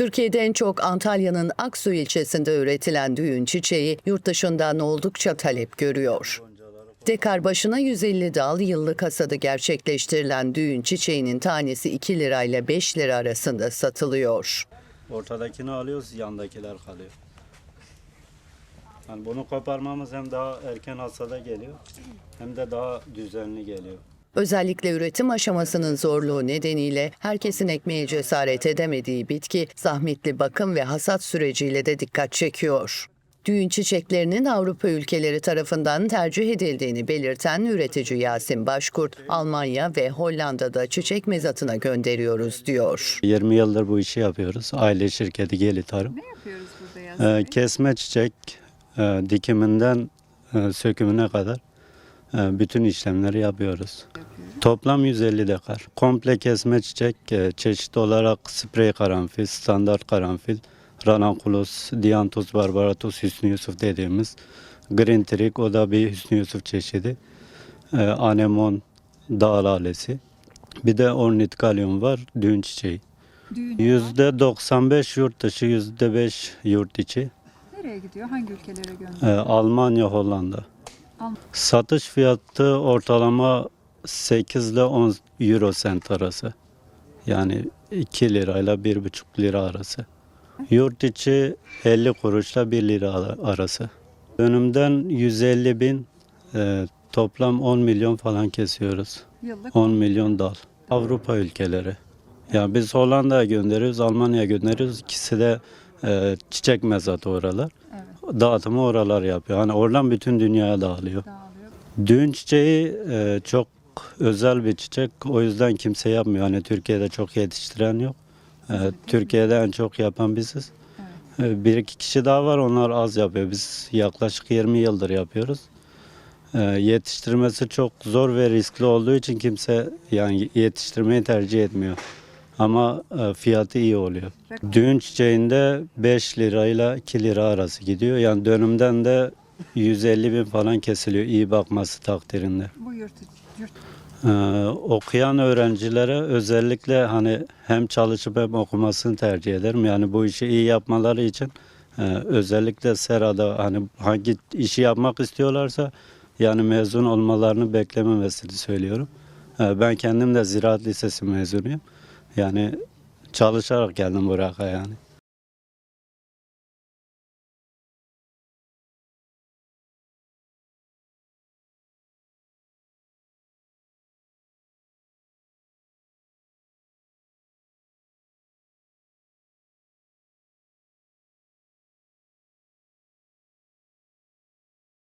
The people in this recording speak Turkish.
Türkiye'de en çok Antalya'nın Aksu ilçesinde üretilen düğün çiçeği yurt dışından oldukça talep görüyor. Dekar başına 150 dal yıllık hasadı gerçekleştirilen düğün çiçeğinin tanesi 2 lira ile 5 lira arasında satılıyor. Ortadakini alıyoruz, yandakiler kalıyor. Yani bunu koparmamız hem daha erken hasada geliyor hem de daha düzenli geliyor. Özellikle üretim aşamasının zorluğu nedeniyle herkesin ekmeğe cesaret edemediği bitki zahmetli bakım ve hasat süreciyle de dikkat çekiyor. Düğün çiçeklerinin Avrupa ülkeleri tarafından tercih edildiğini belirten üretici Yasin Başkurt, Almanya ve Hollanda'da çiçek mezatına gönderiyoruz diyor. 20 yıldır bu işi yapıyoruz. Aile şirketi Geli Tarım. Ne yapıyoruz burada Yasin Ee, Bey? kesme çiçek e, dikiminden e, sökümüne kadar bütün işlemleri yapıyoruz. Toplam 150 dekar. Komple kesme çiçek e, çeşit olarak sprey karanfil, standart karanfil, ranunculus, dianthus barbaratus, Hüsnü Yusuf dediğimiz green trig o da bir Hüsnü Yusuf çeşidi. E, anemon dağ lalesi. Bir de ornitkalyum var, düğün çiçeği. Yüzde 95 yurt dışı, yüzde 5 yurt içi. nereye gidiyor? Hangi ülkelere gönderiyor? Ee, Almanya, Hollanda. Satış fiyatı ortalama 8 ile 10 euro sent arası. Yani 2 lirayla 1,5 lira arası. Yurt içi 50 kuruşla 1 lira ara- arası. Dönümden 150 bin e, toplam 10 milyon falan kesiyoruz. Yıllık 10 milyon dal. Avrupa ülkeleri. Yani biz Hollanda'ya gönderiyoruz, Almanya'ya gönderiyoruz. İkisi de e, çiçek mezatı oralar. evet, Dağıtımı oralar yapıyor. Hani oradan bütün dünyaya dağılıyor. dağılıyor. Düğün çiçeği e, çok özel bir çiçek. O yüzden kimse yapmıyor. Hani Türkiye'de çok yetiştiren yok. E, Türkiye'de en çok yapan biziz. E, bir iki kişi daha var. Onlar az yapıyor. Biz yaklaşık 20 yıldır yapıyoruz. E, yetiştirmesi çok zor ve riskli olduğu için kimse yani yetiştirmeyi tercih etmiyor. Ama e, fiyatı iyi oluyor. Düğün çiçeğinde 5 lirayla 2 lira arası gidiyor. Yani dönümden de 150 bin falan kesiliyor iyi bakması takdirinde. Bu yurt, yurt Ee, okuyan öğrencilere özellikle hani hem çalışıp hem okumasını tercih ederim. Yani bu işi iyi yapmaları için e, özellikle Sera'da hani hangi işi yapmak istiyorlarsa yani mezun olmalarını beklememesini söylüyorum. Ee, ben kendim de Ziraat Lisesi mezunuyum. Yani çalışarak geldim buraya yani.